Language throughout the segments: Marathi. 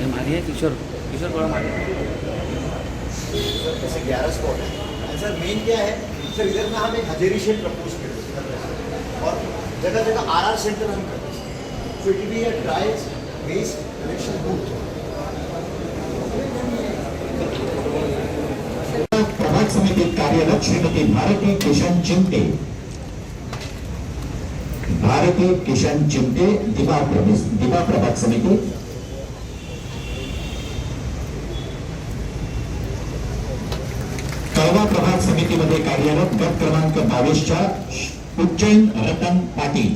ये मारी है किशोर किशोर बड़ा मारी जैसे ग्यारह स्पॉट है। सर मेन क्या है? सर इधर में हम एक हजेरी शेड प्रपोज कर और जगह जगह आर आर सेंटर हम करते हैं। So it be a collection booth समिति कार्यरत श्रीमती भारती किशन चिमटे भारतीय किशन चिमटे दिवा प्रदेश दिवा प्रभाग समिती. कळवा प्रभाग समितीमध्ये कार्यरत गट क्रमांक बावीसच्या उज्जैन रतन पाटील.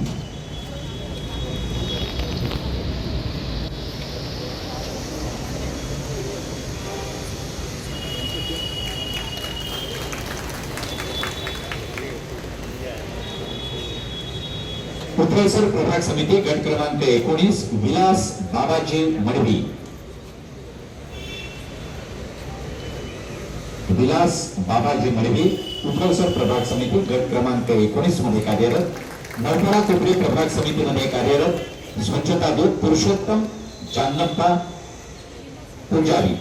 पुत्रेसर प्रभाग समिती गट क्रमांक एकोणीस विलास बाबाजी मडवी विलास बाबाजी मडवी पुत्रेसर प्रभाग समिती गट क्रमांक एकोणीसमध्ये कार्यरत नवपाडा कोपरी प्रभाग समितीमध्ये कार्यरत स्वच्छता दूत पुरुषोत्तम चान्नप्पा पुजारी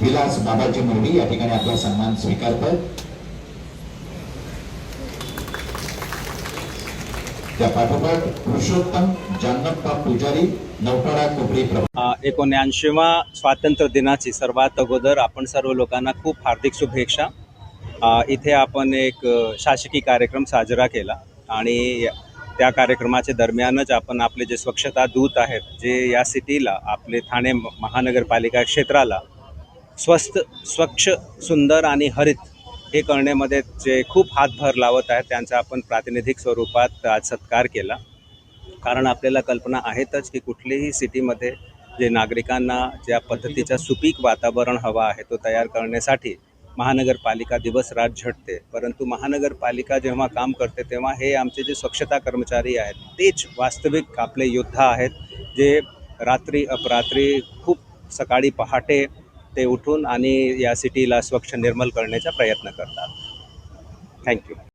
विलास बाबाजी मडवी या ठिकाणी आपला सन्मान स्वीकारतात त्या पाठोपाठ पुरुषोत्तम जान्नप्पा पुजारी नौपाडा कोपरी एकोणऐंशीवा स्वातंत्र्य दिनाची सर्वात अगोदर आपण सर्व लोकांना खूप हार्दिक शुभेच्छा. इथे आपण एक शासकीय कार्यक्रम साजरा केला आणि त्या कार्यक्रमाच्या दरम्यानच आपण आपले जे स्वच्छता दूत आहेत जे या सिटीला आपले ठाणे म- महानगरपालिका क्षेत्राला स्वस्त स्वच्छ सुंदर आणि हरित हे करण्यामध्ये जे खूप हातभार लावत आहेत त्यांचा आपण प्रातिनिधिक स्वरूपात आज सत्कार केला. कारण आपल्याला कल्पना आहेतच की कुठलीही सिटीमध्ये जे नागरिकांना ज्या पद्धतीचा सुपीक वातावरण हवा आहे तो तयार करण्यासाठी महानगरपालिका दिवस रात झटते. परंतु महानगरपालिका जेव्हा काम करते तेव्हा हे आमचे जे स्वच्छता कर्मचारी आहेत तेच वास्तविक आपले योद्धा आहेत जे रात्री अपरात्री खूप सकाळी पहाटे ते उठून आणि या सिटीला स्वच्छ निर्मल करण्याचा प्रयत्न करतात. थँक्यू